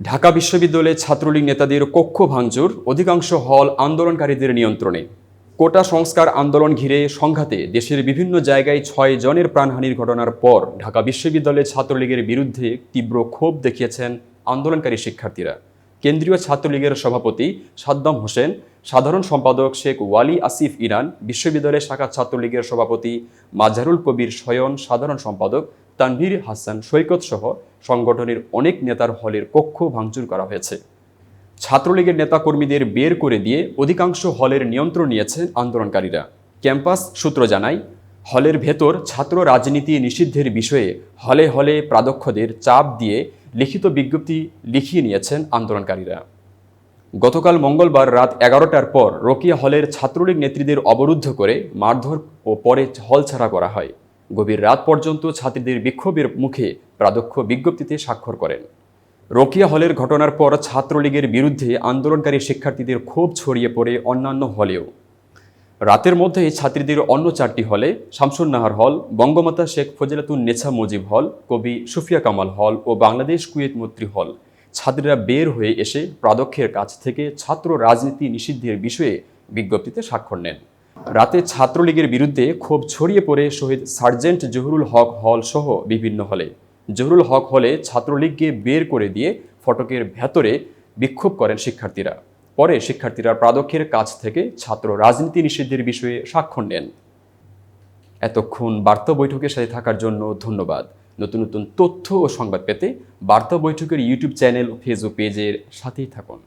ঢাকা বিশ্ববিদ্যালয়ে ছাত্রলীগ নেতাদের কক্ষ ভাঙচুর, অধিকাংশ হল আন্দোলনকারীদের নিয়ন্ত্রণে। কোটা সংস্কার আন্দোলন ঘিরে সংঘাতে দেশের বিভিন্ন জায়গায় ছয় জনের প্রাণহানির ঘটনার পর ঢাকা বিশ্ববিদ্যালয়ে ছাত্রলীগের বিরুদ্ধে তীব্র ক্ষোভ দেখিয়েছেন আন্দোলনকারী শিক্ষার্থীরা। কেন্দ্রীয় ছাত্রলীগের সভাপতি সাদ্দাম হোসেন, সাধারণ সম্পাদক শেখ ওয়ালি আসিফ ইরান, বিশ্ববিদ্যালয়ের শাখা ছাত্রলীগের সভাপতি মাজারুল কবির শয়ন সাধারণ সম্পাদক তানভীর হাসান সৈকত সহ সংগঠনের অনেক নেতার হলের কক্ষ ভাঙচুর করা হয়েছে। ছাত্রলীগের নেতাকর্মীদের বের করে দিয়ে অধিকাংশ হলের নিয়ন্ত্রণ নিয়েছেন আন্দোলনকারীরা। ক্যাম্পাস সূত্র জানায়, হলের ভেতর ছাত্র রাজনীতি নিষিদ্ধের বিষয়ে হলে হলে প্রাধ্যক্ষদের চাপ দিয়ে লিখিত বিজ্ঞপ্তি লিখিয়ে নিয়েছেন আন্দোলনকারীরা। গতকাল মঙ্গলবার রাত এগারোটার পর রোকিয়া হলের ছাত্রলীগ নেত্রীদের অবরুদ্ধ করে মারধর ও পরে হল ছাড়া করা হয়। গভীর রাত পর্যন্ত ছাত্রীদের বিক্ষোভের মুখে প্রাধ্যক্ষ বিজ্ঞপ্তিতে স্বাক্ষর করেন। রোকিয়া হলের ঘটনার পর ছাত্রলীগের বিরুদ্ধে আন্দোলনকারী শিক্ষার্থীদের ক্ষোভ ছড়িয়ে পড়ে অন্যান্য হলেও। রাতের মধ্যেই ছাত্রীদের অন্য চারটি হলে শামসুন নাহার হল, বঙ্গমাতা শেখ ফজিলাতুন নেছা মুজিব হল, কবি সুফিয়া কামাল হল ও বাংলাদেশ কুয়েত মৈত্রী হল। ছাত্রীরা বের হয়ে এসে প্রাধ্যক্ষের কাছ থেকে ছাত্র রাজনীতি নিষিদ্ধের বিষয়ে বিজ্ঞপ্তিতে স্বাক্ষর নেন। রাতে ছাত্রলীগের বিরুদ্ধে ক্ষোভ ছড়িয়ে পড়ে শহীদ সার্জেন্ট জহুরুল হক হল সহ বিভিন্ন হলে। জহুরুল হক হলে ছাত্রলীগকে বের করে দিয়ে ফটকের ভেতরে বিক্ষোভ করেন শিক্ষার্থীরা। পরে শিক্ষার্থীরা প্রাদক্ষের কাছ থেকে ছাত্র রাজনীতি নিষিদ্ধের বিষয়ে স্বাক্ষর নেন। এতক্ষণ বার্তা বৈঠকের সাথে থাকার জন্য ধন্যবাদ। নতুন নতুন তথ্য ও সংবাদ পেতে বার্তা বৈঠকের ইউটিউব চ্যানেল ফেসবুক পেজের সাথেই থাকুন।